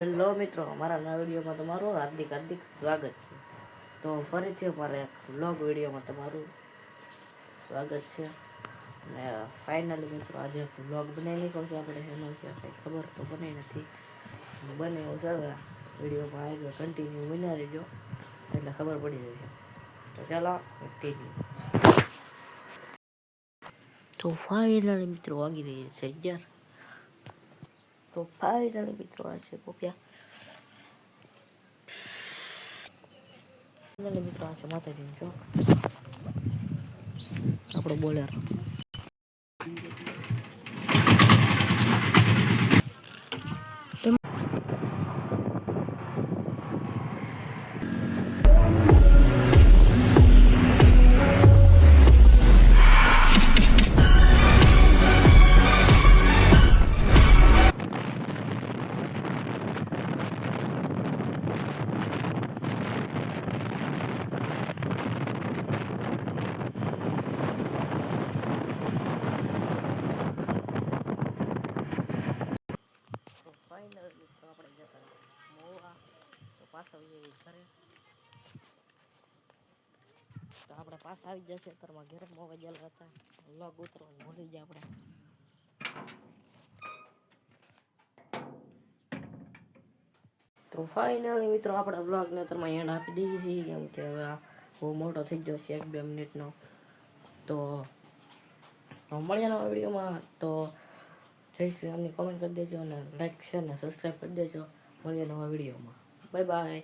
Hello મિત્રો, અમારા નવા વિડીયોમાં તમારું હાર્દિક હાર્દિક સ્વાગત છે. તો ફરીથી અમારા એક વ્લોગ વિડીયોમાં તમારું સ્વાગત છે. અને ફાઇનલી મિત્રો, આજે એક વ્લોગ બનાવી નીકળો છે આપણે એનો છે કંઈ ખબર તો બની નથી. બને એવું છે, હવે વિડીયોમાં ગયો કન્ટિન્યુ બના રહેજો. એટલે ખબર પડી જશે. તો ચાલો કન્ટિન્યુ તો ફાઇનલી મિત્રો, વાગી રહી છે અગિયાર. તો ફાઇનલી મિત્રો આ છે પોપિયા ફાઇનલી મિત્રો આ છે માતાજીનું ચોક આપણો બોલેર આપણે જતા મોવા, તો પાછા આવી જઈએ ઘરે. તો આપણે પાછા આવી જશે ઘરમાં ઘરે મોવા ગયેલા હતા. લોગ ઉતરવાનું ભૂલી જાય આપણે. તો ફાઇનલી મિત્રો, આપણા બ્લોગને અત્યારમાં એન્ડ આપી દઈએ છીએ, કેમ કે હવે બહુ મોટો થઈ ગયો છે એક બે મિનિટનો. તો મળ્યા નવા વિડીયોમાં તો જય શ્રી રામની કોમેન્ટ કરી દેજો અને લાઈક શેર અને સબસ્ક્રાઈબ કરી દેજો. મળીએ નવા વિડીયોમાં બાય બાય